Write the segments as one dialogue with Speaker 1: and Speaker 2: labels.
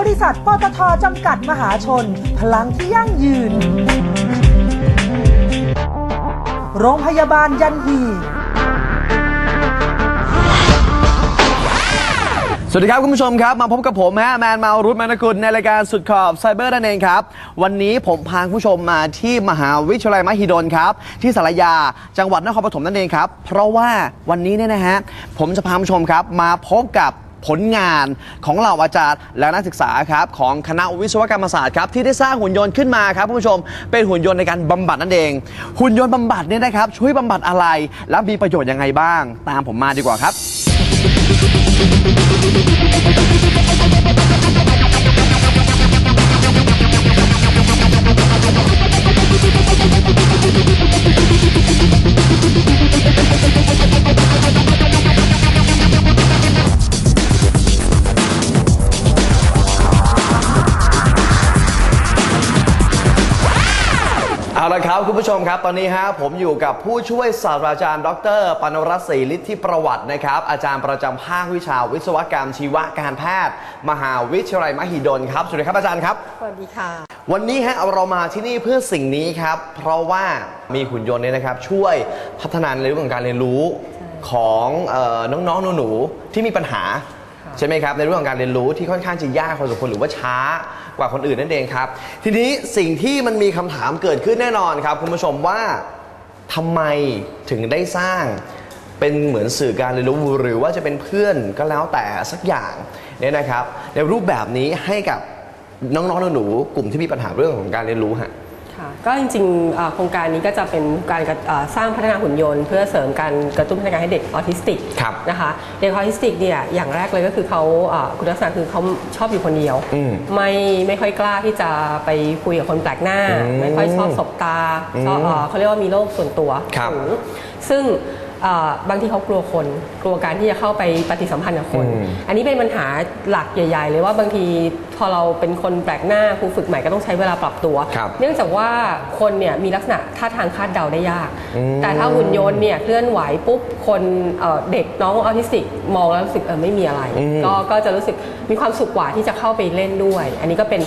Speaker 1: บริษัทปตทจำกัดมหาชน พลังที่ยั่งยืน โรงพยาบาลยันฮี
Speaker 2: สวัสดีครับคุณผู้ชมครับ มาพบกับผมฮะแมนมารุตมานกุลในรายการสุดขอบไซเบอร์นั่นเองครับ วันนี้ผมพาคุณผู้ชมมาที่มหาวิทยาลัยมหิดลครับ ที่สารยาจังหวัดนครปฐมนั่นเองครับ เพราะว่าวันนี้เนี่ยนะฮะผมจะพาคุณผู้ชมครับ มาพบกับ ผลงานของเหล่าอาจารย์และนักศึกษาครับของคณะวิศวกรรมศาสตร์ครับที่ได้สร้างหุ่นยนต์ขึ้นมาครับคุณผู้ชม เป็นหุ่นยนต์ในการบำบัดนั่นเอง หุ่นยนต์บำบัดเนี่ยนะครับช่วยบำบัดอะไร และมีประโยชน์ยังไงบ้าง ตามผมมาดีกว่าครับ ครับคุณผู้ชมครับ ตอนนี้ฮะผมอยู่กับผู้ช่วยศาสตราจารย์ ดรปานรัตน์ศรีฤทธิประวัตินะครับ อาจารย์ประจำภาควิชาวิศวกรรมชีวการแพทย์ มหาวิทยาลัยมหิดลครับ สวัสดีครับอาจารย์ครับ
Speaker 3: สวัสดีค่ะ
Speaker 2: วันนี้ฮะเรามาที่นี่เพื่อสิ่งนี้ครับ เพราะว่ามีหุ่นยนต์เนี่ยนะครับ ช่วยพัฒนาในเรื่องของการเรียนรู้ของเออน้องๆหนูๆที่มีปัญหา ใช่ไหมครับในเรื่องของการเรียนรู้ที่ค่อนข้างจะยากพอสมควรหรือว่าช้ากว่าคนอื่นนั่นเองครับ ทีนี้สิ่งที่มันมีคำถามเกิดขึ้นแน่นอนครับ คุณผู้ชมว่าทำไมถึงได้สร้างเป็นเหมือนสื่อการเรียนรู้หรือว่าจะเป็นเพื่อนก็แล้วแต่สักอย่างเนี่ยนะครับ ในรูปแบบนี้ให้กับน้องๆหนูๆกลุ่มที่มีปัญหาเรื่องของการเรียนรู้ฮะ
Speaker 3: ก็จริงๆอ่าโครงการนี้ก็จะเป็นการกระอ่าสร้างพัฒนาหุ่นยนต์ เพื่อเสริมการกระตุ้นพัฒนาการให้เด็กออทิสติก
Speaker 2: ครับ
Speaker 3: นะคะเด็กออทิสติกเนี่ยอย่างแรกเลยก็คือเขาอ่าคุณลักษณะคือเขาชอบอยู่คนเดียว
Speaker 2: อืม
Speaker 3: ไม่ไม่ค่อยกล้าที่จะไปคุยกับคนแปลกหน้า
Speaker 2: อืม
Speaker 3: ไม่ค่อยชอบสบตาชอบ
Speaker 2: อืม
Speaker 3: อ่าเขาเรียกว่ามีโรคส่วนตัว
Speaker 2: ครับ
Speaker 3: สูงซึ่งอ่า บางทีเขากลัวคนกลัวการที่จะเข้าไปปฏิสัมพันธ์กับคน
Speaker 2: อืม
Speaker 3: อันนี้เป็นปัญหาหลักใหญ่ๆเลยว่าบางทีพอเราเป็นคนแปลกหน้าครูฝึกใหม่ก็ต้องใช้เวลาปรับตัว
Speaker 2: ครับ
Speaker 3: เนื่องจากว่าคนเนี่ยมีลักษณะท่าทางคาดเดาได้ยาก
Speaker 2: อืม
Speaker 3: แต่ถ้าหุ่นยนต์เนี่ยเคลื่อนไหวปุ๊บคนเอ่อเด็กน้องออทิสติกมองแล้วรู้สึกเออไม่มีอะไร
Speaker 2: อืม
Speaker 3: ก็ก็จะรู้สึกมีความสุขกว่าที่จะเข้าไปเล่นด้วย อันนี้ก็เป็น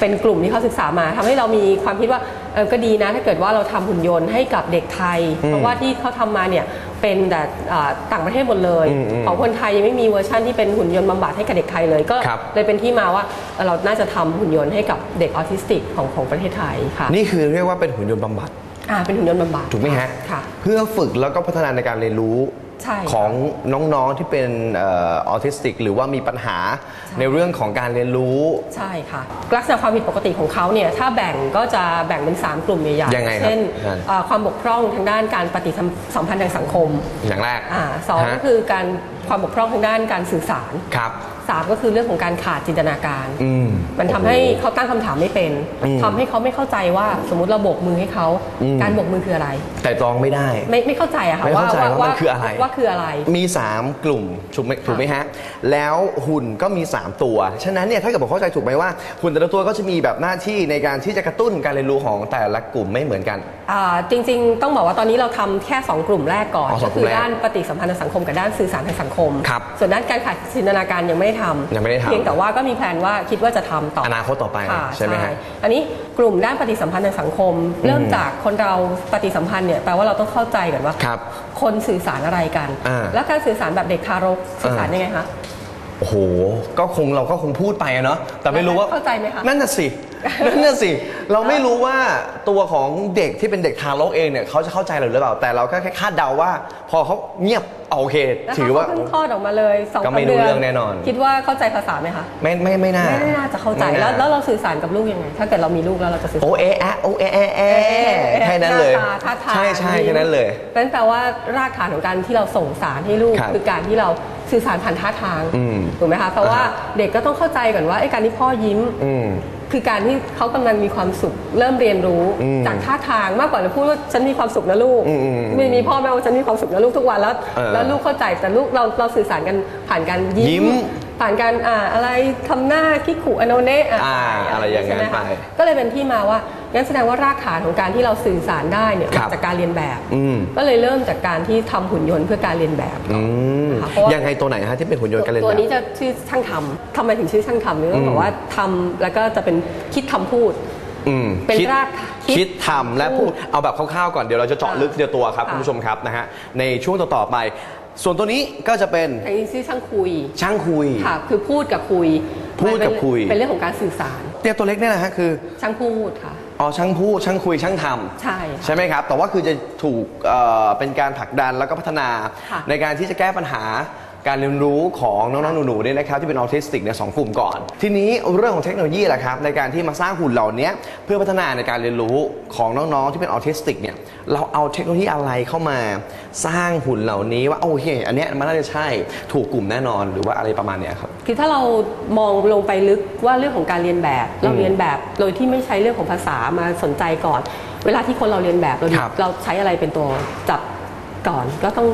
Speaker 3: เป็นกลุ่มที่เขาศึกษามาทำให้เรามีความคิดว่าเออก็ดีนะ ถ้าเกิดว่าเราทำหุ่นยนต์ให้กับเด็กไทย เพราะว่าที่เขาทำมาเนี่ยเป็นแต่อ่าต่างประเทศหมดเลย
Speaker 2: อืมอืม
Speaker 3: ของคนไทยยังไม่มีเวอร์ชันที่เป็นหุ่นยนต์บำบัดให้กับเด็กไทยเลย ก็
Speaker 2: ครับ
Speaker 3: เลยเป็นที่มาว่าเอ่อเราน่าจะทำหุ่นยนต์ให้กับเด็กออทิสติกของของประเทศไทยค่ะ
Speaker 2: นี่คือเรียกว่าเป็นหุ่นยนต์บำบัด
Speaker 3: อ่าเป็นหุ่นยนต์บำบัด
Speaker 2: ถูกไหมฮะ
Speaker 3: ค่ะ
Speaker 2: เพื่อฝึกแล้วก็พัฒนาในการเรียนรู้
Speaker 3: ใช่ค่ะ
Speaker 2: ของน้องๆที่เป็นเออทิสติก หรือว่ามีปัญหาในเรื่องของการเรียนรู้
Speaker 3: ใช่ค่ะ ลักษณะความผิดปกติของเขาเนี่ยถ้าแบ่งก็จะแบ่งเป็น 3 กลุ่มใหญ่
Speaker 2: ยังไงครับ
Speaker 3: เช่น
Speaker 2: ใช่
Speaker 3: เอ่อความบกพร่องทางด้านการปฏิสัมพันธ์ทางสังคม
Speaker 2: อย่างแรก
Speaker 3: อ่าสอง
Speaker 2: ฮะ
Speaker 3: ก็คือการความบกพร่องทางด้านการสื่อสาร
Speaker 2: ครับ
Speaker 3: สามก็คือเรื่องของการขาดจินตนาการ
Speaker 2: อืม
Speaker 3: มันทำให้เขาตั้งคำถามไม่เป็น
Speaker 2: อืม
Speaker 3: ทำให้เขาไม่เข้าใจว่าสมมติเราโบกมือให้เขา
Speaker 2: อืม
Speaker 3: การโบกมือคืออะไร
Speaker 2: แต่ตรองไม่ได้
Speaker 3: ไม่ไม่เข้าใจอะค่ะ
Speaker 2: ไม่เข้าใจว่ามันคืออะไร
Speaker 3: ว่าคืออะไร
Speaker 2: มี 3 กลุ่มถูกไหมถูกไหมฮะ แล้วหุ่นก็มี 3 ตัว ฉะนั้นเนี่ยถ้าเกิดผมเข้าใจถูกไหมว่าหุ่นแต่ละตัวก็จะมีแบบหน้าที่ในการที่จะกระตุ้นการเรียนรู้ของแต่ละกลุ่มไม่เหมือนกัน
Speaker 3: อ่าจริงๆ ต้องบอกว่าตอนนี้เราทำแค่ 2 กลุ่มแรกก่อน
Speaker 2: อ๋อสอ
Speaker 3: ก็
Speaker 2: งกลุ่
Speaker 3: คื
Speaker 2: มแรก
Speaker 3: ด้านปฏิสัมพันธ์ทางสังคมกับด้านสื่อสารทางสังคม
Speaker 2: ครับ
Speaker 3: ส่วนด้านการขาดจินตนาการยังไม่ได้ทำ
Speaker 2: ยังไม่ได้ทำ
Speaker 3: เพียงแต่ว่าก็มีแผนว่าคิดว่าจะทำต่อ
Speaker 2: อ
Speaker 3: อ
Speaker 2: นาคตต่อไป
Speaker 3: ค่ะ
Speaker 2: ใช่ไหมฮะ
Speaker 3: อันนี้กลุ่มด้านปฏิสัมพันธ์ทางสังคม เริ่มจากคนเราปฏิสัมพันธ์เนี่ยแปลว่าเราต้องเข้าใจก่อนว่า
Speaker 2: ครับ
Speaker 3: คนสื่อสารอะไรกัน
Speaker 2: อ่า
Speaker 3: แล้วการสื่อสารแบบเด็กทารกสื่อสาร
Speaker 2: อ่า
Speaker 3: ยังไงคะ
Speaker 2: โอ้โห ก็คงเราก็คงพูดไปอะเนาะ แต่ไม่รู้ว่า
Speaker 3: เข้าใจไหมคะ
Speaker 2: นั่นน่ะสิ นั่นน่ะสิ เราไม่รู้ว่าตัวของเด็กที่เป็นเด็กทารกเองเนี่ยเขาจะเข้าใจเราหรือเปล่า แต่เราก็แค่คาดเดาว่า พอเขาเงียบเอาโอเค
Speaker 3: แล้ว
Speaker 2: ถือว่า
Speaker 3: เขเพิ่งคลอดออกมาเลยสอง
Speaker 2: ก็ไม่
Speaker 3: สา
Speaker 2: รู้
Speaker 3: ดื
Speaker 2: เรื่องแน่นอน
Speaker 3: คิดว่าเข้าใจภาษาไหมคะ
Speaker 2: ไม่ไม่ไม่น่า
Speaker 3: ไม่น่าจะเข้าใจ
Speaker 2: ไม่
Speaker 3: แล้ว
Speaker 2: น่า
Speaker 3: แล้วเราสื่อสารกับลูกยังไง ถ้าเกิดเรามีลูกแล้วเราจะสื่อสาร
Speaker 2: โอเอะอะโอเอะอะแอะแค่นั้นเลย
Speaker 3: หาตาท่าทาง
Speaker 2: ใช่ใช่แค่นั้นเลย
Speaker 3: นั่นแปลว่ารากฐานของการที่เราส่งสารให้ลูก
Speaker 2: ครับ
Speaker 3: คือการที่เรา สื่อสารผ่านท่าทาง
Speaker 2: อืม
Speaker 3: ถูกไหมคะเพราะว่า
Speaker 2: อ่าฮะ
Speaker 3: เด็กก็ต้องเข้าใจก่อนว่าไอ้การที่พ่อยิ้ม
Speaker 2: อืม
Speaker 3: คือการที่เขากำลังมีความสุข เริ่มเรียนรู้
Speaker 2: อืม
Speaker 3: จากท่าทางมากกว่าจะพูดว่าฉันมีความสุขนะลูก
Speaker 2: อืมอืมอืม
Speaker 3: ไม่มีพ่อแม่ว่าฉันมีความสุขนะลูกทุกวันแล้ว
Speaker 2: เออ
Speaker 3: แล้วลูกเข้าใจแต่ลูกเราเราสื่อสารกันผ่านการยิ้
Speaker 2: ยิ้ม
Speaker 3: ผ่านการอ่าอะไรทำหน้าคิกุอโนเนะ
Speaker 2: อ่าอะไรอย่างนั้น
Speaker 3: ใช่หมคะ
Speaker 2: ไป
Speaker 3: ก็เลยเป็นที่มาว่างั้นแสดงว่ารากฐานของการที่เราสื่อสารได้เนี่ย
Speaker 2: ครั
Speaker 3: มา
Speaker 2: บ
Speaker 3: จากการเรียนแบบ
Speaker 2: อืม
Speaker 3: ก็เลยเริ่มจากการที่ทำหุ่นยนต์เพื่อการเรียนแบบก่อน
Speaker 2: อืม
Speaker 3: นะคะเพราะว่า
Speaker 2: ยังไงตัวไหนฮะที่เป็นหุ่นยนต์การเล่น
Speaker 3: ตัว
Speaker 2: แบบ
Speaker 3: นี้จะชื่อช่างทำทำไมถึงชื่อช่างทำเนี่ยต้องบอกว่าทำแล้วก็จะเป็นคิดทำพูด
Speaker 2: อืม
Speaker 3: เป็น
Speaker 2: คิด
Speaker 3: รากคิด
Speaker 2: คิดทำและพูดเอาแบบคร่าวๆก่อนเดี๋ยวเราจะเจาะลึกเดียวตัวครับ
Speaker 3: ค่ะ
Speaker 2: คุณผู้ชมครับนะฮะในช่วงต่อๆไป ส่วนตัวนี้ก็จะเป็น
Speaker 3: อันนี้ชื่อช่างคุย
Speaker 2: ช่างคุย
Speaker 3: ค่ะ คือพูดกับคุย
Speaker 2: พูดกับคุย
Speaker 3: เป็นเรื่องของการสื่อสาร
Speaker 2: เนี่ยตัวเล็กเนี่ยนะฮะคือ
Speaker 3: ช่างพูดค่ะ
Speaker 2: อ๋อช่างพูดช่างคุยช่างทำ
Speaker 3: ใช่ค่ะ
Speaker 2: ใช่ไหมครับ แต่ว่าคือจะถูกเอ่อเป็นการผลักดันแล้วก็พัฒนา
Speaker 3: ค่ะ
Speaker 2: ในการที่จะแก้ปัญหา การเรียนรู้ของน้องๆหนูๆเนี่ยนะครับที่เป็นออทิสติกเนี่ยสองกลุ่มก่อน ทีนี้เรื่องของเทคโนโลยีแหละครับในการที่มาสร้างหุ่นเหล่านี้เพื่อพัฒนาในการเรียนรู้ของน้องๆที่เป็นออทิสติกเนี่ยเราเอาเทคโนโลยีอะไรเข้ามาสร้างหุ่นเหล่านี้ว่าโอเคอันเนี้ยมันน่าจะใช่ถูกกลุ่มแน่นอนหรือว่าอะไรประมาณเนี้ยครับ
Speaker 3: คือถ้าเรามองลงไปลึกว่าเรื่องของการเรียนแบบ เราเรียนแบบโดยที่ไม่ใช้เรื่องของภาษามาสนใจก่อน เวลาที่คนเราเรียนแบบเรา
Speaker 2: ครับ
Speaker 3: เราใช้อะไรเป็นตัวจับ ก่อนก็ต้อง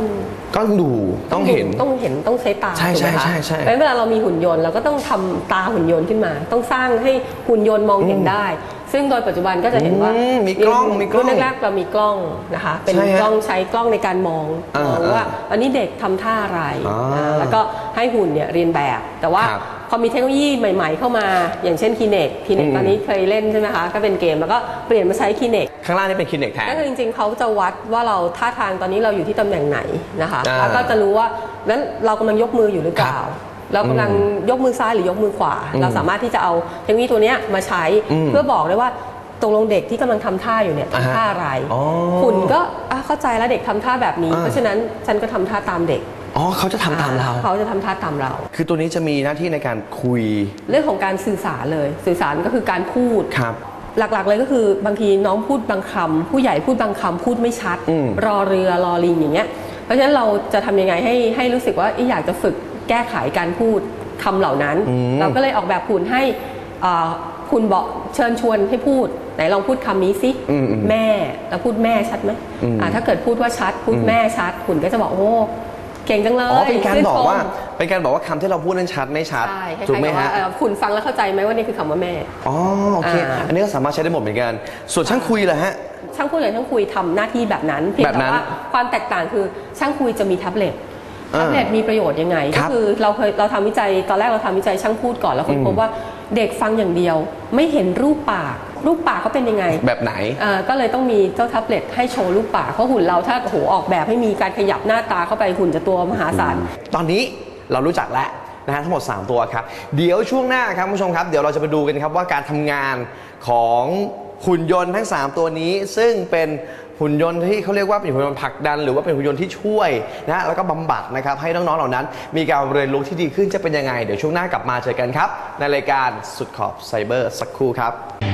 Speaker 2: ก็ดูต้องเห็น
Speaker 3: ต้องเห็นต้องใช้ตา
Speaker 2: ใช่
Speaker 3: ถูกไหมคะ
Speaker 2: ใช่ใช่ใช่
Speaker 3: เพราะฉะนั้นเวลาเรามีหุ่นยนต์เราก็ต้องทำตาหุ่นยนต์ขึ้นมา ต้องสร้างให้หุ่นยนต์มองเห็นได้ ซึ่งโดยปัจจุบันก็จะเห็นว่า
Speaker 2: อืมมีกล้องมีกล้อง
Speaker 3: รุ่นแรกๆเรามีกล้องนะคะเป็น
Speaker 2: ใช่ฮะ
Speaker 3: กล้องใช้กล้องในการมอง
Speaker 2: อ่าม
Speaker 3: องว่าอันนี้เด็กทำท่าอะไร
Speaker 2: อ่า
Speaker 3: อ่าแล้วก็ให้หุ่นเนี่ยเรียนแบบแต่ว่า
Speaker 2: ครับ
Speaker 3: พ อมีเทคโนโลยีใหม่ ๆ เข้ามา อย่างเช่นคีเน็กคีเน็ก
Speaker 2: อืม
Speaker 3: ตอนนี้เคยเล่นใช่ไหมคะ ก็เป็นเกมแล้วก็เปลี่ยนมาใช้คีเน็ก
Speaker 2: ข้างล่างนี่เป็นคลินิกแทน
Speaker 3: ก็คือจริงๆเขาจะวัดว่าเราท่าทางตอนนี้เราอยู่ที่ตำแหน่งไหนนะคะ
Speaker 2: อ่า
Speaker 3: แล้วก็จะรู้ว่านั้นเรากำลังยกมืออยู่หรือเปล่าเรากำลังยกมือซ้ายหรือยกมือขวา
Speaker 2: อืม
Speaker 3: เราสามารถที่จะเอาเทคโนโลยีตัวเนี้ยมาใช้
Speaker 2: อืม
Speaker 3: เพื่อบอกได้ว่าตกลงเด็กที่กำลังทำท่าอยู่เนี่ย
Speaker 2: อ่าฮะ
Speaker 3: ทำท่าอะไร
Speaker 2: อ๋อ
Speaker 3: หุ่นก็อะเข้าใจแล้วเด็กทำท่าแบบนี้
Speaker 2: อ่า
Speaker 3: เพราะฉะนั้นฉันก็ทำท่าตามเด็ก
Speaker 2: อ๋อเขาจะทำตามเรา
Speaker 3: เขาจะทำท่าตามเรา
Speaker 2: คือตัวนี้จะมีหน้าที่ในการคุย
Speaker 3: เรื่องของการสื่อสารเลย สื่อสารก็คือการพูด
Speaker 2: ครับ
Speaker 3: หลักๆเลยก็คือบางทีน้องพูดบางคำผู้ใหญ่พูดบางคำพูดไม่ชัด
Speaker 2: อืม
Speaker 3: รอเรือรอลิงอย่างเงี้ย เพราะฉะนั้นเราจะทำยังไงให้ให้รู้สึกว่าเอ๊ะอยากจะฝึกแก้ไขการพูดคำเหล่านั้น เราก็เลยออกแบบหุ่นให้อ่าคุณบอกเชิญชวนให้พูดไหนลองพูดคำนี้สิ
Speaker 2: อืมอืม
Speaker 3: แม่แล้วพูดแม่ชัดไหม
Speaker 2: อืม
Speaker 3: อ่าถ้าเกิดพูดว่าชัดพูดแม่ชัดหุ่นก็จะบอกโอ้ เก่งจังเลย
Speaker 2: อ๋อเป็นการ
Speaker 3: ชื่น
Speaker 2: บอก
Speaker 3: ชม
Speaker 2: ว่าเป็นการบอกว่าคำที่เราพูดนั้นชัดไม่ชัด
Speaker 3: ใช่คล้ายๆ
Speaker 2: ถูกไหม
Speaker 3: กับว่า
Speaker 2: ฮะ
Speaker 3: เอ่อคุณฟังแล้วเข้าใจไหมว่านี่คือคำว่าแม่
Speaker 2: อ๋อโอเค
Speaker 3: อ่า
Speaker 2: อันนี้ก็สามารถใช้ได้หมดเหมือนกัน ส่วนช่างคุยเหรอฮะ
Speaker 3: ช่างคุยกับช่างคุยทำหน้าที่แบบนั้นเพียง
Speaker 2: แบบนั้
Speaker 3: แต่
Speaker 2: น
Speaker 3: ว่าความแตกต่างคือช่างคุยจะมีแท็บเล็ต
Speaker 2: อ่า
Speaker 3: แท็บเล็ตมีประโยชน์ยังไง
Speaker 2: ค
Speaker 3: ก็
Speaker 2: รับ
Speaker 3: คือเราเคยเราทำวิจัยตอนแรกเราทำวิจัยช่างพูดก่อนแล้วคน
Speaker 2: อืม
Speaker 3: พบว่าเด็กฟังอย่างเดียว ไม่เห็นรูปปาก รูปปากเขาเป็นยังไง
Speaker 2: แบบไหน
Speaker 3: เอ่อก็เลยต้องมีเจ้าแท็บเล็ตให้โชว์รูปปากเพราะหุ่นเราถ้าโอ้โหออกแบบให้มีการขยับหน้าตาเข้าไปหุ่นจะตัวมหาศาล
Speaker 2: ตอนนี้เรารู้จักแล้วนะฮะทั้งหมด 3 ตัวครับ เดี๋ยวช่วงหน้าครับคุณผู้ชมครับ เดี๋ยวเราจะไปดูกันครับว่าการทำงานของหุ่นยนต์ทั้ง 3 ตัวนี้ ซึ่งเป็นหุ่นยนต์ที่เขาเรียกว่าเป็นหุ่นยนต์ผลักดัน หรือว่าเป็นหุ่นยนต์ที่ช่วยนะฮะแล้วก็บำบัดนะครับให้น้องๆเหล่านั้น มีการเรียนรู้ที่ดีขึ้นจะเป็นยังไง เดี๋ยวช่วงหน้ากลับมาเจอกันครับ ในรายการสุดขอบไซเบอร์สักครู่ครับ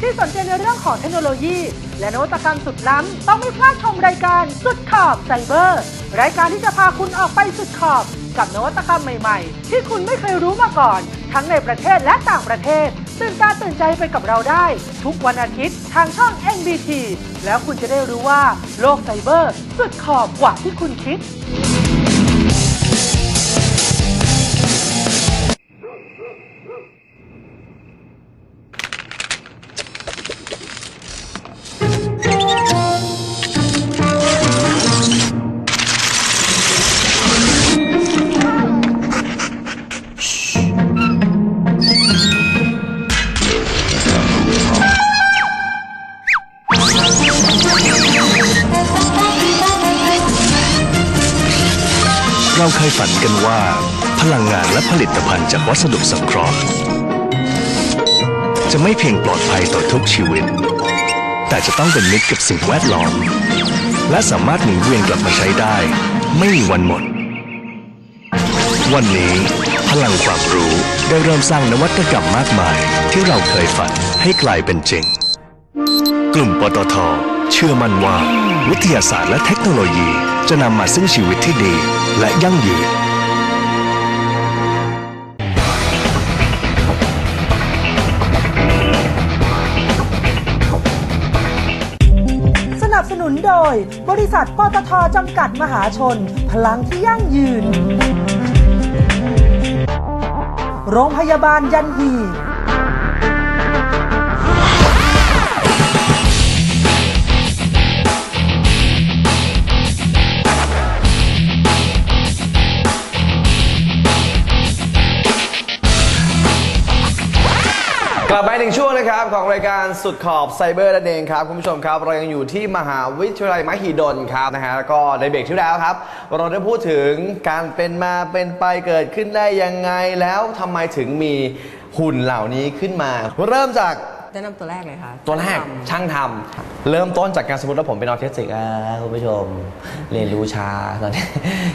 Speaker 1: ที่สนใจในเรื่องของเทคโนโลยี และนวัตกรรมสุดล้ำ ต้องไม่พลาดชมรายการสุดขอบไซเบอร์ รายการที่จะพาคุณออกไปสุดขอบกับนวัตกรรมใหม่ๆ ที่คุณไม่เคยรู้มาก่อน ทั้งในประเทศและต่างประเทศตื่นตาตื่นใจไปกับเราได้ ทุกวันอาทิตย์ทางช่อง NBT แล้วคุณจะได้รู้ว่าโลกไซเบอร์ สุดขอบกว่าที่คุณคิด
Speaker 4: เราเคยฝันกันว่า พลังงานและผลิตภัณฑ์จากวัสดุสังเคราะห์ จะไม่เพียงปลอดภัยต่อทุกชีวิต แต่จะต้องเป็นมิตรกับสิ่งแวดล้อม และสามารถหมุนเวียนกลับมาใช้ได้ ไม่มีวันหมด วันนี้ พลังความรู้ได้เริ่มสร้างนวัตกรรมมากมาย ที่เราเคยฝันให้กลายเป็นจริง กลุ่มปตท เชื่อมั่นว่า วิทยาศาสตร์และเทคโนโลยีจะนำมาซึ่งชีวิตที่ดีและยั่งยืน
Speaker 1: สนับสนุนโดย บริษัทปตทจำกัดมหาชน พลังที่ยั่งยืน โรงพยาบาลยันฮี
Speaker 2: กลับมาอีกหนึ่งช่วงนะครับของรายการสุดขอบไซเบอร์นั่นเองครับคุณผู้ชมครับเรายังอยู่ที่มหาวิทยาลัยมหิดลครับนะฮะแล้วก็ในเบรกที่แล้วครับ เราได้พูดถึงการเป็นมาเป็นไปเกิดขึ้นได้ยังไงแล้วทำไมถึงมีหุ่นเหล่านี้ขึ้นมา เริ่มจาก
Speaker 3: แนะนำตัวแรกเลยค่ะ
Speaker 2: ตัวแรกช่างทำเริ่มต้นจากการสมมติว่าผมเป็นออทิสติกอ่าคุณผู้ชม เรียนรู้ช้าตอนนี้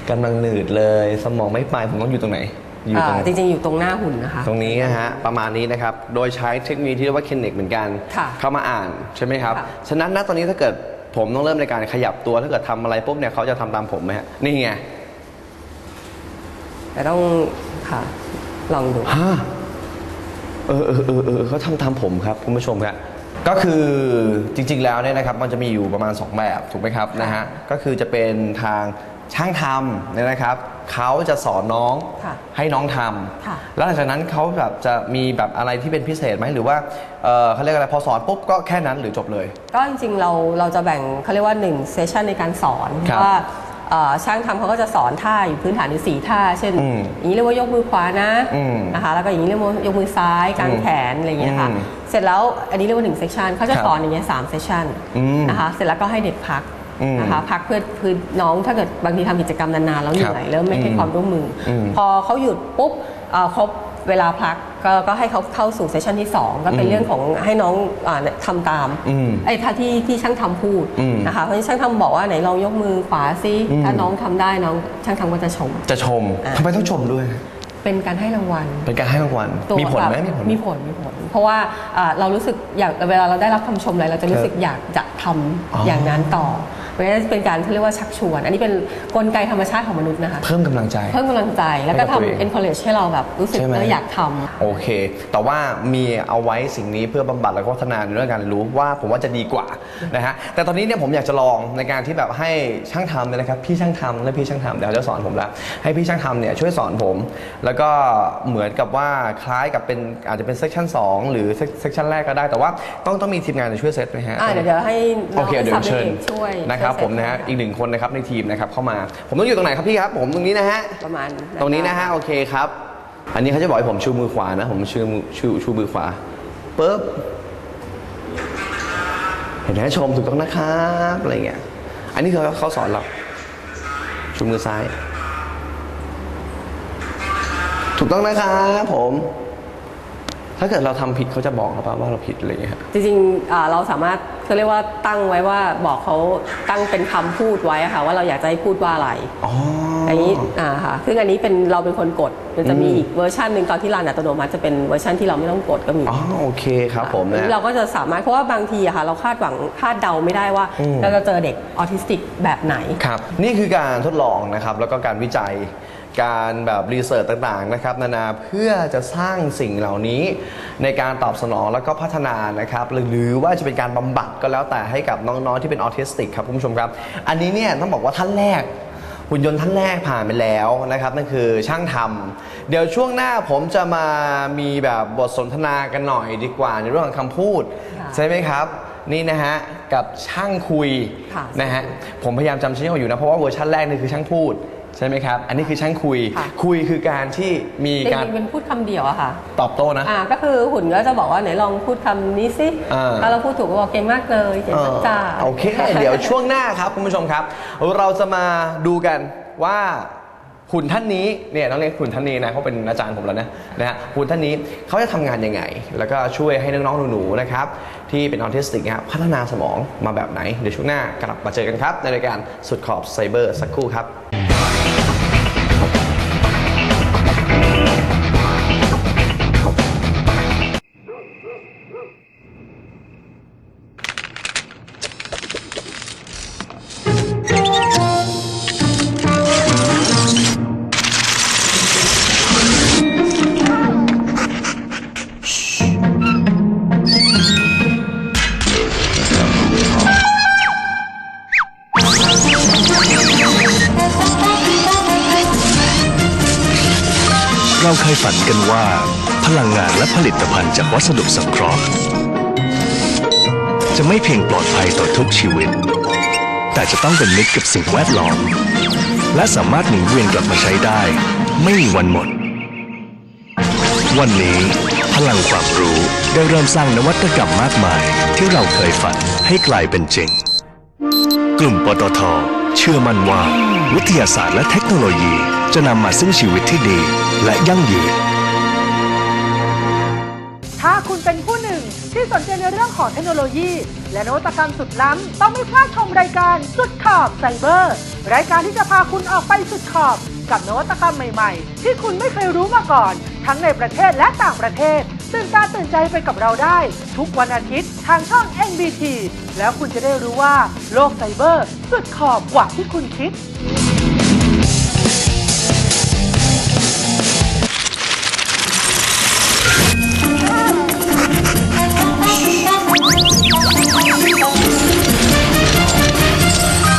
Speaker 2: กำลังหนืดเลย สมองไม่ไปผมต้องอยู่ตรงไหน อยู่ตรง
Speaker 3: อ่าจริงๆ อยู่ตรงหน้าหุ่นนะคะ
Speaker 2: ตรงนี้นะฮะประมาณนี้นะครับ โดยใช้เทคโนโลยีที่เรียกว่าเคนเนกเหมือนกัน
Speaker 3: ค่ะ
Speaker 2: เข้ามาอ่านใช่ไหมครับ
Speaker 3: ค่ะ
Speaker 2: ฉะนั้นณตอนนี้ถ้าเกิดผมต้องเริ่มในการขยับตัวถ้าเกิดทำอะไรปุ๊บเนี่ยเขาจะทำตามผมไหมฮะนี่ไง
Speaker 3: แต่ต้องค่ะลองดู
Speaker 2: ฮะเออเออเออเออเขาทำตามผมครับคุณผู้ชมครับก็คือจริงๆแล้วเนี่ยนะครับมันจะมีอยู่ประมาณ 2 แบบถูกไหมครับนะฮะก็คือจะเป็นทางช่างทำเนี่ยนะครับ เขาจะสอนน้อง
Speaker 3: ค่ะ
Speaker 2: ให้น้องท
Speaker 3: ค่ะำ
Speaker 2: แล้วหลังจากนั้นเขาแบบจะมีแบบอะไรที่เป็นพิเศษไหมหรือว่าเอ่อเขาเรียกอะไรพอสอนปุ๊บก็แค่นั้นหรือจบเลย
Speaker 3: ก็จริงๆเราเราจะแบ่งเขาเรียกว่า1เซสชันในการสอน
Speaker 2: ครับ
Speaker 3: ว่าเอ่อช่างทำเขาก็จะสอนท่าอยู่พื้นฐานอยู่สี่ท่า เช่น
Speaker 2: อืม
Speaker 3: อย่างนี้เรียกว่ายกมือขวานะ
Speaker 2: อืม
Speaker 3: นะคะแล้วก็อย่างนี้เรียกว่ายกมือซ้ายกางแขนอะไรอย่างเงี้ยค่ะ
Speaker 2: อืม
Speaker 3: เสร็จแล้วอันนี้เรียกว่า1เซสชันเขาจะ
Speaker 2: ครับ
Speaker 3: สอนอย่างเงี้ยสามเซสชัน
Speaker 2: อืม
Speaker 3: นะคะเสร็จแล้วก็ให้เด็กพัก
Speaker 2: อืม
Speaker 3: นะคะพักเพื่อคือน้องถ้าเกิดบางทีทำกิจกรรมนานๆแล้วเหนื่อย
Speaker 2: ครับ
Speaker 3: เริ่มไม่ให้
Speaker 2: อืม
Speaker 3: ความร่วมมืออ
Speaker 2: ม
Speaker 3: พอเขาหยุดปุ๊บเอ่อครบเวลาพักก็ก็ให้เขาเข้าสู่เซสชันที่สองก็เป็น
Speaker 2: อืม
Speaker 3: เรื่องของให้น้องอาทำตาม
Speaker 2: อืม
Speaker 3: ไอ้ท่าที่ที่ช่างทำพูด
Speaker 2: อืม
Speaker 3: นะคะเพราะฉะนั้นช่างทำบอกว่าไหนลองยกมือขวาซิ
Speaker 2: อืม
Speaker 3: ถ้าน้องทำได้น้องช่างทำก็จะชม
Speaker 2: จะชม
Speaker 3: อะ
Speaker 2: ทำไมต้องชมด้วย
Speaker 3: เป็นการให้รางวัล
Speaker 2: เป็นการให้รางวัล
Speaker 3: ตัว
Speaker 2: มีผลไหม
Speaker 3: แบบ
Speaker 2: มีผล
Speaker 3: มีผลมีผล เพราะว่าอ่าเรารู้สึกอยากเวลาเราได้รับคำชมอะไรเราจะรู้สึกอยากจะทำ
Speaker 2: อ๋อ
Speaker 3: อ
Speaker 2: อย่าง
Speaker 3: นั้นต่อ เพราะฉะนั้นเป็นการเขาเรียกว่าชักชวน อันนี้เป็นกลไกธรรมชาติของมนุษย์นะคะ
Speaker 2: เพิ่มกำลังใจ
Speaker 3: เพิ่มกำลังใจแล้วก็
Speaker 2: ให้กับตัวเอง
Speaker 3: ทำ encourage ให้เราแบบรู้สึก
Speaker 2: ใช่ไหม
Speaker 3: เอออยากทำ
Speaker 2: โอเค แต่ว่ามีเอาไว้สิ่งนี้เพื่อบำบัดและก็พัฒนาในเรื่องการเรียนรู้ว่าผมว่าจะดีกว่านะฮะ แต่ตอนนี้เนี่ยผมอยากจะลองในการที่แบบให้ช่างทำเนี่ยนะครับ พี่ช่างทำและพี่ช่างทำเดี๋ยวเขาจะสอนผมละ ให้พี่ช่างทำเนี่ยช่วยสอนผม แล้วก็เหมือนกับว่าคล้ายกับเป็นอาจจะเป็นเซสชั่น2หรือเซสชั่นแรกก็ได้ แต่ว่าต้องต้องมีทีมงานช่วยเซตไหมฮะ
Speaker 3: อ่าเดี๋ยวเดี๋ยวให้น้
Speaker 2: โองเคเดี๋ยวเชิญ
Speaker 3: ช่วย
Speaker 2: นะครับ
Speaker 3: ช่วย
Speaker 2: ผมนะฮะ
Speaker 3: เซ็
Speaker 2: อีกหนึ่งคนนะครับในทีมนะครับเข้ามา ผมต้องอยู่ตรงไหนครับพี่ครับ ผมตรงนี้นะฮะ
Speaker 3: ประมาณ
Speaker 2: ตรงนี้นะฮะโอเคครับ อันนี้เขาจะบอกให้ผมชูมือขวานะผมชูมือชูชูมือขวาปุ๊บเห็นไหมชมถูกต้องนะครับอะไรเงี้ยอันนี้คือเขาสอนเราชูมือซ้าย ถูกต้องนะครับผมถ้าเกิดเราทำผิดเขาจะบอกเราป่ะว่าเราผิดอะไรเงี้ยครับ
Speaker 3: จริงๆอ่าเราสามารถ เขาเรียกว่าตั้งไว้ว่าบอกเขาตั้งเป็นคำพูดไว้อะค่ะว่าเราอยากจะให้พูดว่าอะไร
Speaker 2: อ๋อ
Speaker 3: อันนี้อ่าค่ะซึ่งอันนี้เป็นเราเป็นคนกดมันจะมี
Speaker 2: อืม
Speaker 3: อีกเวอร์ชันหนึ่งตอนที่รันอัตโนมัติจะเป็นเวอร์ชันที่เราไม่ต้องกดก็มี
Speaker 2: อ๋อโอเคครับผม
Speaker 3: อัน
Speaker 2: นะ
Speaker 3: นี้เราก็จะสามารถเพราะว่าบางทีอะค่ะเราคาดหวังคาดเดาไม่ได้ว่า
Speaker 2: อืม
Speaker 3: เราจะเจอเด็กออทิสติกแบบไหน
Speaker 2: ครับนี่คือการทดลองนะครับแล้วก็การวิจัย การแบบรีเสิร์ชต่างๆนะครับนานาเพื่อจะสร้างสิ่งเหล่านี้ ในการตอบสนองแล้วก็พัฒนานะครับหรือหรือว่าจะเป็นการบำบัดก็แล้วแต่ให้กับน้องๆที่เป็นออทิสติกครับคุณผู้ชมครับ อันนี้เนี่ยต้องบอกว่าท่านแรกหุ่นยนต์ท่านแรกผ่านไปแล้วนะครับนั่นคือช่างทำเดี๋ยวช่วงหน้าผมจะมามีแบบบทสนทนากันหน่อยดีกว่าในเรื่องของคำพูด
Speaker 3: ค่ะ
Speaker 2: ใช่ไหมครับนี่นะฮะกับช่างคุย
Speaker 3: ค่ะ
Speaker 2: นะฮะผมพยายามจำชื่อเขาอยู่นะเพราะว่าเวอร์ชันแรกนี่คือช่างพูด ใช่ไหมครับ อันนี้คือช่างคุย
Speaker 3: ค่ะ
Speaker 2: คุยคือการที่มี
Speaker 3: จ
Speaker 2: การ
Speaker 3: ริงๆเป็นพูดคำเดียวอะค่ะ
Speaker 2: ตอบโต้นะ
Speaker 3: อ่าก็คือหุ่นก็จะบอกว่าไหนลองพูดคำนี้สิ
Speaker 2: อ่า
Speaker 3: ถ้าเราพูดถูกก็บอกเก่งมากเลยเก่งมากจ้า
Speaker 2: เออโอเค เดี๋ยวช่วงหน้าครับคุณผู้ชมครับ เราจะมาดูกันว่าหุ่นท่านนี้เนี่ยต้องเรียกหุ่นท่านนี้นะเขาเป็นอาจารย์ผมแล้วนะนะฮะหุ่นท่านนี้เขาจะทำงานยังไง แล้วก็ช่วยให้น้องๆหนูๆนะครับที่เป็นออทิสติกเนี่ยพัฒนาสมองมาแบบไหน เดี๋ยวช่วงหน้ากลับมาเจอกันครับ ในรายการสุดขอบไซเบอร์สักครู่ครับ
Speaker 4: จากวัสดุสังเคราะห์ จะไม่เพียงปลอดภัยต่อทุกชีวิต แต่จะต้องเป็นมิตรกับสิ่งแวดล้อม และสามารถหมุนเวียนกลับมาใช้ได้ ไม่มีวันหมด วันนี้ พลังความรู้ได้เริ่มสร้างนวัตกรรมมากมาย ที่เราเคยฝันให้กลายเป็นจริง กลุ่มปตทเชื่อมั่นว่า วิทยาศาสตร์และเทคโนโลยีจะนำมาซึ่งชีวิตที่ดี และยั่งยืน
Speaker 1: เป็นผู้หนึ่ง ที่สนใจในเรื่องของเทคโนโลยี และนวัตกรรมสุดล้ำ ต้องไม่พลาดชมรายการสุดขอบไซเบอร์ รายการที่จะพาคุณออกไปสุดขอบ กับนวัตกรรมใหม่ ๆ ที่คุณไม่เคยรู้มาก่อน ทั้งในประเทศและต่างประเทศตื่นตาตื่นใจไปกับเราได้ ทุกวันอาทิตย์ทางช่อง NBT แล้วคุณจะได้รู้ว่าโลกไซเบอร์ สุดขอบกว่าที่คุณคิด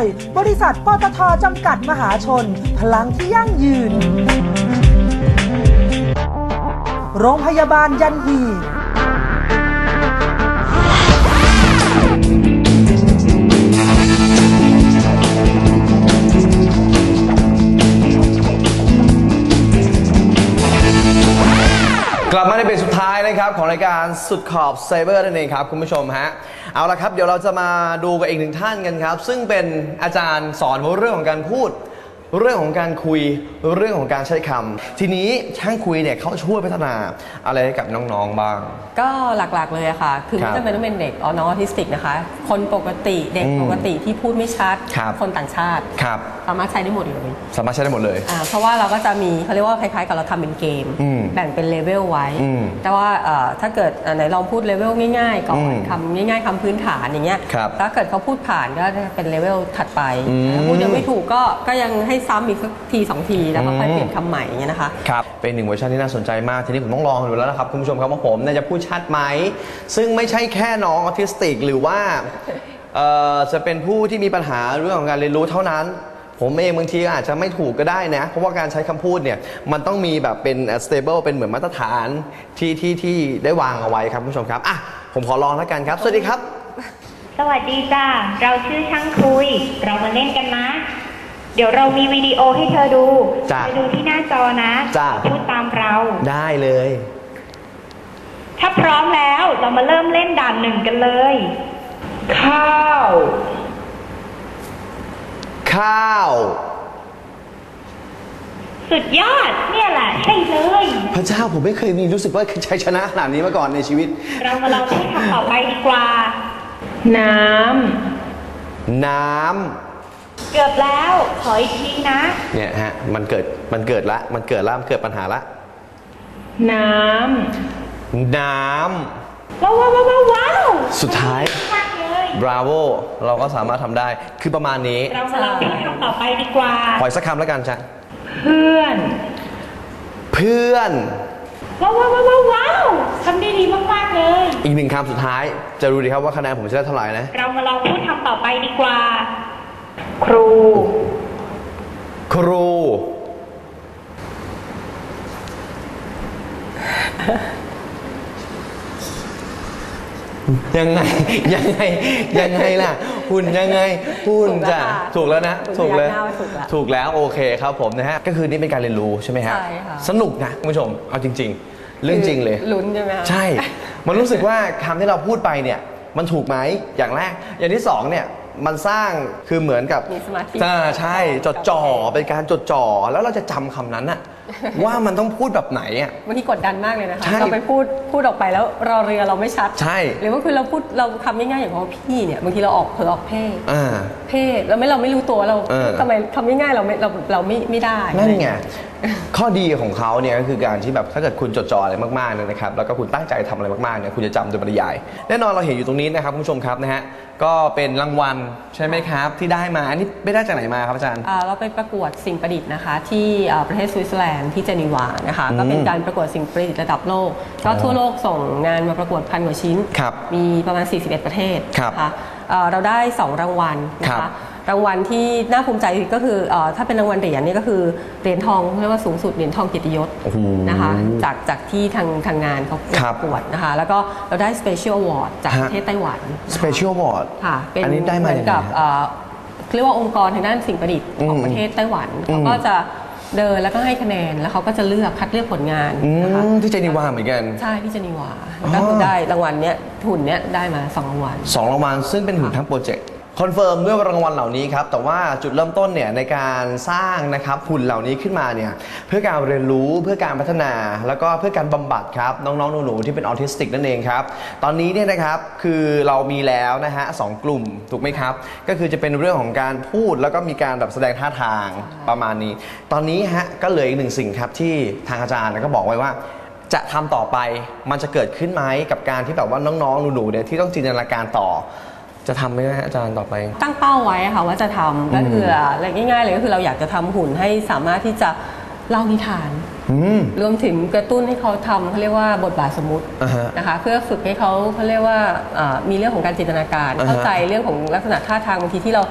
Speaker 1: ย บริษัทปตทจำกัดมหาชน พลังที่ยั่งยืน โรงพยาบาลยันฮี
Speaker 2: กลับมาในเบรกสุดท้ายนะครับของรายการสุดขอบไซเบอร์นั่นเองครับคุณผู้ชมฮะเอาละครับเดี๋ยวเราจะมาดูกับอีกหนึ่งท่านกันครับ ซึ่งเป็นอาจารย์สอนเรื่องของการพูด เรื่องของการคุยเรื่องของการใช้คำทีนี้ช่างคุยเนี่ยเขาช่วยพัฒนาอะไรให้กับน้องๆบ้าง
Speaker 3: ก็หลักๆเลยอะค่ะ คือ
Speaker 2: ครั
Speaker 3: ไม่
Speaker 2: บ
Speaker 3: จำเป็นต้องเป็นเด็กออน้องออทิสติกนะคะ คนปกติเด็ก
Speaker 2: อืม
Speaker 3: ปกติที่พูดไม่ชัด
Speaker 2: ครับ
Speaker 3: คนต่างชาติ
Speaker 2: ครับ
Speaker 3: สามารถใช้ได้หมดเลย
Speaker 2: สามารถใช้ได้หมดเลย
Speaker 3: อ่าเพราะว่าเราก็จะมีเขาเรียกว่าคล้ายๆ กับเราทำเป็นเกม
Speaker 2: อืม
Speaker 3: แบ่งเป็นเลเวลไว้
Speaker 2: อืม
Speaker 3: แต่ว่าเอ่อถ้าเกิดอ่าไหนลองพูดเลเวลง่ายๆก่อ
Speaker 2: อื
Speaker 3: น
Speaker 2: ม
Speaker 3: คำง่ายๆคำพื้นฐานอย่างเงี้ย
Speaker 2: ครับ
Speaker 3: ถ้าเกิดเขาพูดผ่านก็จะเป็นเลเวลถัดไป
Speaker 2: อืม
Speaker 3: ถ้าพูดยังไม่ถูกก็ก็ยังให้ซ้ำอีกสักทีสองทีแล้วก็ค่อย
Speaker 2: อืม
Speaker 3: เปลี่ยนคำใหม่อย่างเงี้ยนะคะ
Speaker 2: ครับ เป็นหนึ่งเวอร์ชันที่น่าสนใจมาก ทีนี้ผมต้องลองดูแล้วนะครับ คุณผู้ชมครับว่าผมเนี่ยจะพูดชัดไหม ซึ่งไม่ใช่แค่น้องออทิสติก หรือว่าเอ่อจะเป็นผู้ที่มีปัญหาเรื่องของการเรียนรู้เท่านั้น ผมเองบางทีอาจจะไม่ถูกก็ได้นะ เพราะว่าการใช้คำพูดเนี่ยมันต้องมีแบบเป็น stable เป็นเหมือนมาตรฐานที่ที่ที่ได้วางเอาไว้ครับคุณผู้ชมครับอะผมขอลองแล้วกันครับ สวัสดีครับ
Speaker 5: สวัสดีจ้าเราชื่อช่างคุย เรามาเล่นกันนะ เดี๋ยวเรามีวิดีโอให้เธอดู
Speaker 2: จ้ะ
Speaker 5: ไปดูที่หน้าจอนะ
Speaker 2: จ้ะ
Speaker 5: พูดตามเรา
Speaker 2: ได้เลย
Speaker 5: ถ้าพร้อมแล้วเรามาเริ่มเล่นด่านหนึ่งกันเลย ข้าว
Speaker 2: ข้าว
Speaker 5: สุดยอดเนี่ยแหละใช่เลย
Speaker 2: พระเจ้าผมไม่เคยมีรู้สึกว่าชัยชนะขนาดนี้มาก่อนในชีวิต
Speaker 5: เรามาลองพูดคำต่อไปดีกว่า น้
Speaker 2: น้ำำ
Speaker 5: เกือบแล้ว ขออีกทีนะ
Speaker 2: เนี่ยฮะมันเกิดมันเกิดละมันเกิดละมันเกิดปัญหาละ
Speaker 5: น้
Speaker 2: น้ำ
Speaker 5: ว้าวว้าวว้าวว้าวำ
Speaker 2: สุดท้าย
Speaker 5: มากเลย
Speaker 2: บราโวเราก็สามารถทำได้ คือประมาณนี้
Speaker 5: เรามาลองพูดคำต่อไปดีกว่า
Speaker 2: ปล่อยสักคำแล้วกันจ้ะ
Speaker 5: เพื่อน
Speaker 2: เพื่อน
Speaker 5: ว้าวว้าวว้าวว้าวว้าวทำได้ดีมากๆเลย
Speaker 2: อีกหนึ่งคำสุดท้าย จะรู้ดีครับว่าคะแนนผมจะได้เท่าไหร่นะ
Speaker 5: เรามาลองพูดคำต่อไปดีกว่า ครู
Speaker 2: ครู
Speaker 5: ค
Speaker 2: ยังไงยังไงยังไงล่ะหุ่นยังไงหุ่นจ้ะถูกแล้วนะ
Speaker 3: ถู
Speaker 2: ถูก
Speaker 3: กแล้
Speaker 2: แล้ว
Speaker 3: วถูกแล้ว
Speaker 2: ถูกแล้วโอเคครับผมนะฮะก็คือนี่เป็นการเรียนรู้ใช่ไหมฮะ
Speaker 3: ใช่ค่ะ
Speaker 2: สนุกนะคุณผู้ชมเอาจริง ๆ เรื่องจริงเลย
Speaker 3: ลุ้นใช่ไหมคะ
Speaker 2: ใช่ มันรู้สึกว่าคำที่เราพูดไปเนี่ยมันถูกไหมอย่างแรก อย่างที่สองเนี่ยมันสร้างคือเหมือนกับ
Speaker 3: มีสมาธิ
Speaker 2: อ่าใช่จดจ่อเป็นการจดจ่อแล้วเราจะจำคำนั้นอะ ว่ามันต้องพูดแบบไหนอะ
Speaker 3: บางทีกดดันมากเลยนะคะ
Speaker 2: ใช่
Speaker 3: เราไปพูดพูดออกไปแล้วรอเรือเราไม่ชัด
Speaker 2: ใช่
Speaker 3: หรือว่าคือเราพูดเราคำง่ายๆอย่างว่าพี่เนี่ยบางทีเราออกเผลอออกเพ่
Speaker 2: อ่า
Speaker 3: เพ่เราไม่เราไม่รู้ตัวเรา
Speaker 2: เออ
Speaker 3: ทำไมคำง่ายๆเราไม่เราเราไม่ไม่ได้
Speaker 2: นั่นไง ข้อดีของเขาเนี่ยก็คือการที่แบบถ้าเกิดคุณจดจ่ออะไรมากๆเนี่ยนะครับ แล้วก็คุณตั้งใจทำอะไรมากๆเนี่ยคุณจะจำโดยปริยาย แน่นอนเราเห็นอยู่ตรงนี้นะครับคุณผู้ชมครับนะฮะ ก็เป็นรางวัลใช่ไหมครับ ที่ได้มา อันนี้ไม่ได้จากไหนมาครับอาจารย์
Speaker 3: อ่าเราไปประกวดสิ่งประดิษฐ์นะคะที่อ่าประเทศสวิตเซอร์แลนด์ที่เจนีวานะคะก็เป็นการประกวดสิ่งประดิษฐ์ระดับโลก ก็ทั่วโลกส่งงานมาประกวดพันกว่าชิ้น
Speaker 2: ครับ
Speaker 3: มีประมาณ 41 ประเทศ
Speaker 2: ครับ
Speaker 3: นะคะเอ่อเราได้ 2 รางวัลนะ
Speaker 2: ครั
Speaker 3: คะ
Speaker 2: บ
Speaker 3: รางวัลที่น่าภูมิใจก็คือเออถ้าเป็นรางวัลเหรียญเนี่ยก็คือเหรียญทองเรียกว่าสูงสุดเหรียญทองเกียรติยศ
Speaker 2: โอ้โห
Speaker 3: นะคะจากจากที่ทางทางงานเขา
Speaker 2: ครับ
Speaker 3: ประกวดนะคะแล้วก็เราได้ Special Award จาก
Speaker 2: ฮะ
Speaker 3: ประเทศไต้หวัน
Speaker 2: Special Award
Speaker 3: ค่ะเป็น
Speaker 2: อันนี้ได้มา
Speaker 3: เหมื
Speaker 2: ยั
Speaker 3: องน
Speaker 2: ไง
Speaker 3: กับ
Speaker 2: ฮะ
Speaker 3: เอ่อเรียกว่าองค์กรทางด้านสิ่งประดิษฐ์ของ
Speaker 2: อืม
Speaker 3: ประเทศไต้หวัน
Speaker 2: อืม
Speaker 3: เขาก็จะ เดินแล้วก็ให้คะแนนแล้วเขาก็จะเลือกคัดเลือกผลงาน
Speaker 2: อื
Speaker 3: นะคะ
Speaker 2: มที่เจนีวาเหมือนกัน
Speaker 3: ใช่ที่เจนีวา
Speaker 2: อ๋อ
Speaker 3: ก็คือได้รางวัลเนี้ยทุนเนี้ยได้มาสองรางวัล
Speaker 2: สองรางวัลซึ่งเป็นหุ่นทั้งโปรเจกต์ คอนเฟิร์มด้วยรางวัลเหล่านี้ครับแต่ว่าจุดเริ่มต้นเนี่ยในการสร้างนะครับหุ่นเหล่านี้ขึ้นมาเนี่ยเพื่อการเรียนรู้เพื่อการพัฒนา แล้วก็เพื่อการบำบัดครับน้องๆหนูๆที่เป็นออทิสติกนั่นเองครับตอนนี้เนี่ยนะครับคือเรามีแล้วนะฮะสองกลุ่มถูกไหมครับก็คือจะเป็นเรื่องของการพูดแล้วก็มีการแบบแสดงท่าทางประมาณนี้ ตอนนี้ฮะก็เหลืออีกหนึ่งสิ่งครับที่ทางอาจารย์ก็บอกไว้ว่าจะทำต่อไปมันจะเกิดขึ้นไหมกับการที่แบบว่าน้องๆ หนูๆเนี่ยที่ต้องจินตนาการต่อ จะทำไหมฮะอาจารย์ต่อไป
Speaker 3: ตั้งเป้าไว้ค่ะว่าจะทำก็คืออะไรง่ายๆเลยก็คือเราอยากจะทำหุ่นให้สามารถที่จะเล่านิทาน
Speaker 2: อืม
Speaker 3: รวมถึงกระตุ้นให้เขาทำเขาเรียกว่าบทบาทสมมติ
Speaker 2: อ่าฮะ
Speaker 3: นะคะเพื่อฝึกให้เขาเขาเรียกว่าอ่ามีเรื่องของการจินตนาการ
Speaker 2: อ่าฮะ
Speaker 3: เข้าใจเรื่องของลักษณะท่าทางบางทีที่เรา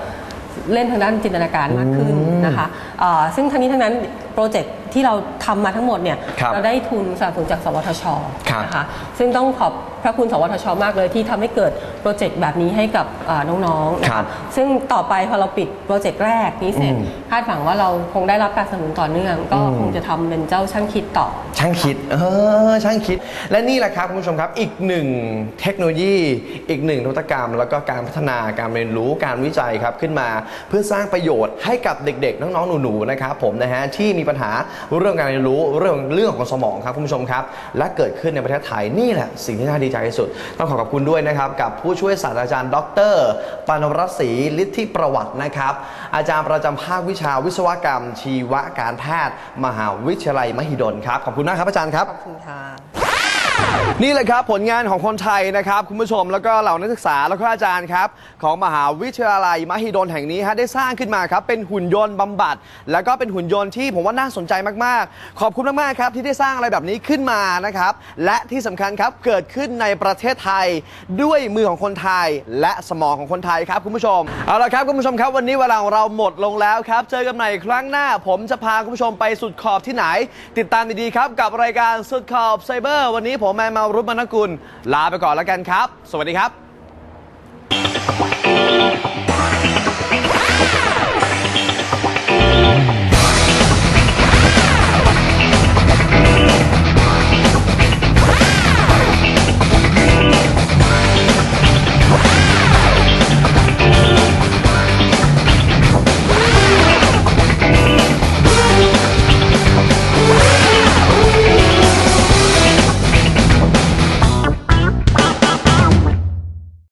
Speaker 3: เล่นทางด้านจินตนาการมากขึ้น
Speaker 2: อืม
Speaker 3: นะคะอ่าซึ่งทั้งนี้ทั้งนั้น โปรเจกต์ที่เราทำมาทั้งหมดเนี่ย
Speaker 2: ครับ
Speaker 3: เราได้ทุนสนับสนุนจาก สวทช
Speaker 2: ครับ
Speaker 3: นะคะซึ่งต้องขอบพระคุณสวทช มากเลยที่ทำให้เกิดโปรเจกต์แบบนี้ให้กับอ่าน้องๆนะ
Speaker 2: ครั
Speaker 3: คะ
Speaker 2: บ
Speaker 3: ซึ่งต่อไปพอเราปิดโปรเจกต์แรกนี้เสร็จ
Speaker 2: อืม
Speaker 3: คาดหวังว่าเราคงได้รับการสนับสนุนต่อเนื่อง ก็
Speaker 2: อืม
Speaker 3: คงจะทำเป็นเจ้าช่างคิดต่อ
Speaker 2: ช่างคิด เออ ช่างคิด และนี่แหละครับคุณผู้ชมครับ อีกหนึ่งเทคโนโลยี อีกหนึ่งนวัตกรรม แล้วก็การพัฒนา การเรียนรู้ การวิจัยครับขึ้นมา เพื่อสร้างประโยชน์ให้กับเด็กๆ น้องๆ หนูๆ นะครับผมนะฮะที่มีปัญหาเรื่องการเรียนรู้เรื่องเรื่องของสมองครับคุณผู้ชมครับ และเกิดขึ้นในประเทศไทยนี่แหละสิ่งที่น่าดีใจที่สุด ต้องขอขอบคุณด้วยนะครับ กับผู้ช่วยศาสตราจารย์ ดรปานวรศรีฤทธิประวัตินะครับ อาจารย์ประจำภาควิชาวิศวกรรม ชีวการแพทย์ มหาวิทยาลัยมหิดลครับขอบคุณมากครับอาจารย์ครับ
Speaker 3: ขอบคุณค่ะ
Speaker 2: นี่เลยครับผลงานของคนไทยนะครับ คุณผู้ชมแล้วก็เหล่านักศึกษาแล้วก็อาจารย์ครับ ของมหาวิทยาลัยมหิดลแห่งนี้ฮะได้สร้างขึ้นมาครับ เป็นหุ่นยนต์บำบัด แล้วก็เป็นหุ่นยนต์ที่ผมว่าน่าสนใจมาก ๆ ขอบคุณมาก ๆ ครับ ที่ได้สร้างอะไรแบบนี้ขึ้นมานะครับ และที่สำคัญครับเกิดขึ้นในประเทศไทย ด้วยมือของคนไทย และสมองของคนไทยครับคุณผู้ชมเอาละครับคุณผู้ชมครับ วันนี้เวลาของเราหมดลงแล้วครับเจอกันใหม่ครั้งหน้า ผมจะพาคุณผู้ชมไปสุดขอบที่ไหน ติดตามดีๆครับกับรายการสุดขอบไซเบอร์ วันนี้ผมผมแมนมารุตมนกุล ลาไปก่อนแล้วกันครับ สวัสดีครับ